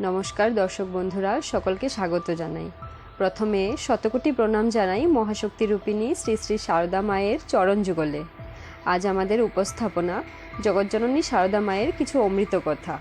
নমস্কার দর্শক বন্ধুরা, সকলকে স্বাগত জানাই। প্রথমে শতকোটি প্রণাম জানাই মহাশক্তি রূপিণী শ্রী শ্রী সারদা মায়ের চরণ যুগলে। আজ আমাদের উপস্থাপনা জগজ্জননী সারদা মায়ের কিছু অমৃত কথা।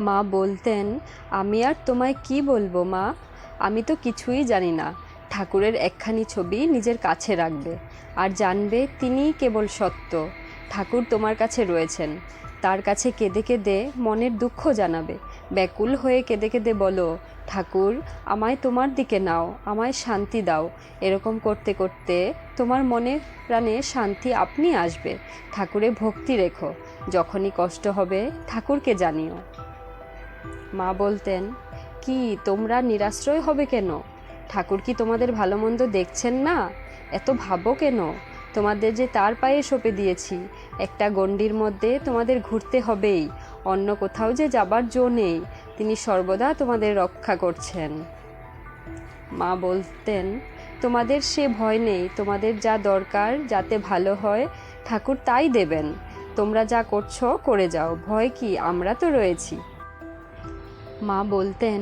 মা বলতেন, আমি আর তোমায় কি বলব মা? আমি তো কিছুই জানি না। ঠাকুরের একখানি ছবি নিজের কাছে রাখবে। আর জানবে তিনিই কেবল সত্য। ঠাকুর তোমার কাছে রয়েছেন। তার কাছে কেঁদে কেঁদে মনের দুঃখ জানাবে। ব্যাকুল হয়ে কেঁদে কেঁদে বলো, ঠাকুর, আমায় তোমার দিকে নাও, আমায় শান্তি দাও। এরকম করতে করতে তোমার মনে প্রাণে শান্তি আপনি আসবে। ঠাকুরে ভক্তি রেখো, যখনই কষ্ট হবে ঠাকুরকে জানিও। মা বলতেন, কি, তোমরা নিরাশ্রয় হবে কেন? ঠাকুর কি তোমাদের ভালো মন্দ দেখছেন না? এত ভাবো কেন? তোমাদের যে তার পায়ে সঁপে দিয়েছি, একটা গণ্ডির মধ্যে তোমাদের ঘুরতে হবেই। অন্য কোথাও যে যাবার জো নেই, তিনি সর্বদা তোমাদের রক্ষা করছেন। মা বলতেন, তোমাদের সে ভয় নেই, তোমাদের যা দরকার যাতে ভালো হয়, ঠাকুর তাই দেবেন। তোমরা যা করছ, করে যাও, ভয় কি, আমরা তো রয়েছি। মা বলতেন,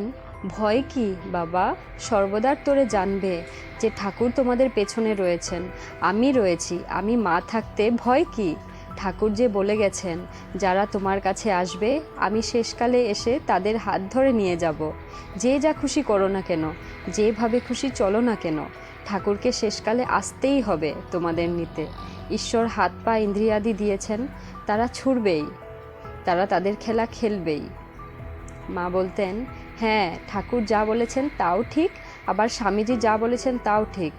ভয় কি, বাবা, সর্বদার তোরে জানবে যে ঠাকুর তোমাদের পেছনে রয়েছেন। আমি রয়েছি, আমি মা থাকতে ভয় কি? ঠাকুর যে বলে গেছেন, যারা তোমার কাছে আসবে, আমি শেষকালে এসে তাদের হাত ধরে নিয়ে যাব। যে যা খুশি করো না কেন, যেভাবে খুশি চলো না কেন, ঠাকুরকে শেষকালে আসতেই হবে তোমাদের নিতে। ঈশ্বর হাত, পা, ইন্দ্রিয়াদি দিয়েছেন, তারা ছুড়বেই, তারা তাদের খেলা খেলবেই। মা বলতেন হ্যাঁ ঠাকুর যা বলেছেন তাও ঠিক, আবার স্বামীজি যা বলেছেন তাও ঠিক।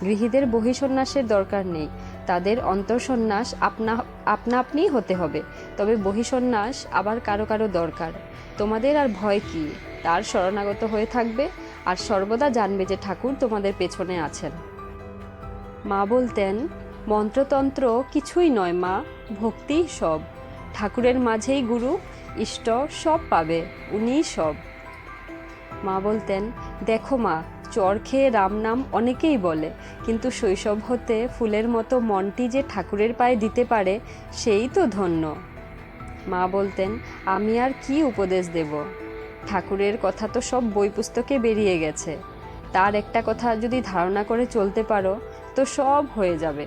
গৃহীদের বহিসন্ন্যাসের দরকার নেই তাদের অন্তঃসন্ন্যাস আপনা আপনা আপনিই হতে হবে। তবে বহিসন্ন্যাস আবার কারও কারও দরকার। তোমাদের আর ভয় কি? তার শরণাগত হয়ে থাকবে আর সর্বদা জানবে যে ঠাকুর তোমাদের পেছনে আছেন। মা বলতেন, মন্ত্রতন্ত্র কিছুই নয় মা ভক্তিই সব। ঠাকুরের মাঝেই গুরু, ইষ্ট সব পাবে, উনিই সব। মা বলতেন, দেখো মা চর খেয়ে রাম নাম অনেকেই বলে, কিন্তু শৈশব হতে ফুলের মতো মনটি যে ঠাকুরের পায়ে দিতে পারে, সেই তো ধন্য। মা বলতেন, আমি আর কি উপদেশ দেব? ঠাকুরের কথা তো সব বই পুস্তকে বেরিয়ে গেছে। তার একটা কথা যদি ধারণা করে চলতে পারো, তো সব হয়ে যাবে।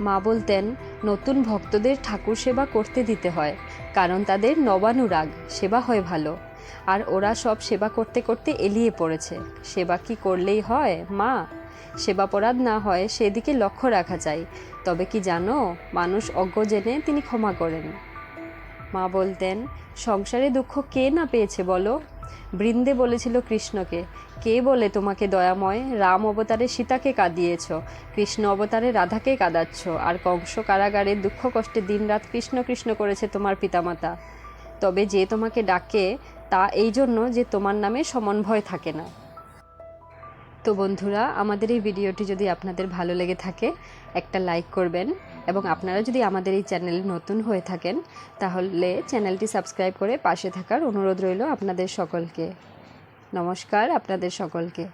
মা বলতেন, নতুন ভক্তদের ঠাকুর সেবা করতে দিতে হয়, কারণ তাদের নবানুরাগ, সেবা হয় ভালো। আর ওরা সব সেবা করতে করতে এলিয়ে পড়েছে। সেবা কি করলেই হয়, মা? সেবাপরাধ না হয় সেদিকে লক্ষ্য রাখা চাই তবে কি জানো, মানুষ অজ্ঞ জেনে তিনি ক্ষমা করেন। মা বলতেন, সংসারে দুঃখ কে না পেয়েছে বলো? বৃন্দে বলেছিল কৃষ্ণকে, কে বলে তোমাকে দয়াময়? রাম অবতারে সীতাকে কাঁদিয়েছ, কৃষ্ণ অবতারে রাধাকে কাঁদাচ্ছ, আর কংস কারাগারে দুঃখ কষ্টে দিনরাত কৃষ্ণ কৃষ্ণ করেছে তোমার পিতামাতা। তবে যে তোমাকে ডাকে তা এই জন্য যে তোমার নামে সমন্বয় থাকে না। তো বন্ধুরা, আমাদের এই ভিডিওটি যদি আপনাদের ভালো লেগে থাকে, একটা লাইক করবেন এবং আপনারা যদি আমাদের এই চ্যানেলে নতুন হয়ে থাকেন, তাহলে চ্যানেলটি সাবস্ক্রাইব করে পাশে থাকার অনুরোধ রইল আপনাদের সকলকে। নমস্কার আপনাদের সকলকে।